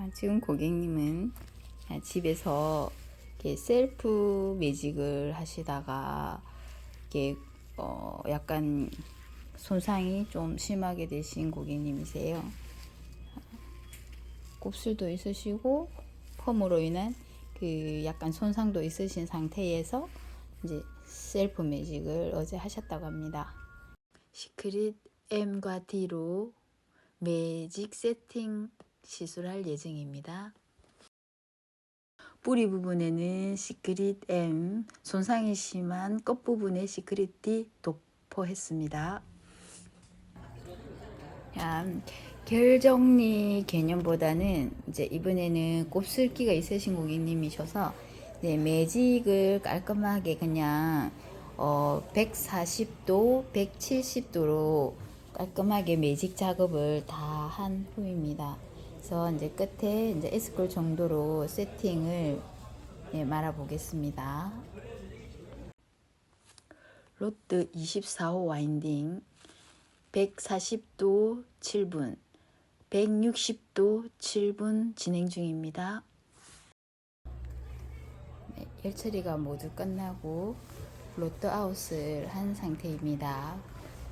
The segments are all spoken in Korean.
아, 지금 고객님은 아, 집에서 이렇게 셀프 매직을 하시다가 이게 어 약간 손상이 좀 심하게 되신 고객님이세요. 곱슬도 있으시고 펌으로 인한 그 약간 손상도 있으신 상태에서 이제 셀프 매직을 어제 하셨다고 합니다. 시크릿 M과 D로 매직 세팅 시술할 예정입니다. 뿌리 부분에는 시크릿 M, 손상이 심한 끝부분에 시크릿 D 도포했습니다. 야, 결 정리 개념보다는 이제 이번에는 곱슬기가 있으신 고객님이셔서 이제 매직을 깔끔하게 그냥 어 140도, 170도로 깔끔하게 매직 작업을 다 한 후입니다. 그래서 이제 끝에 이제 S꼴 정도로 세팅을 예, 말아 보겠습니다. 로트 24호 와인딩 140도 7분, 160도 7분 진행 중입니다. 네, 열 처리가 모두 끝나고 로또 아웃을 한 상태입니다.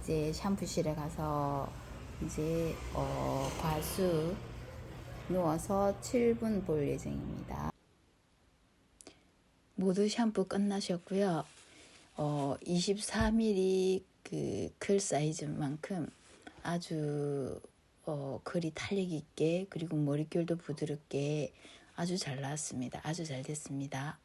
이제 샴푸실에 가서 이제 어, 과수 누워서 7분 볼 예정입니다. 모두 샴푸 끝나셨고요. 어, 24mm 그클 사이즈만큼 아주 어, 글이 탄력 있게 그리고 머릿결도 부드럽게 아주 잘 나왔습니다. 아주 잘 됐습니다.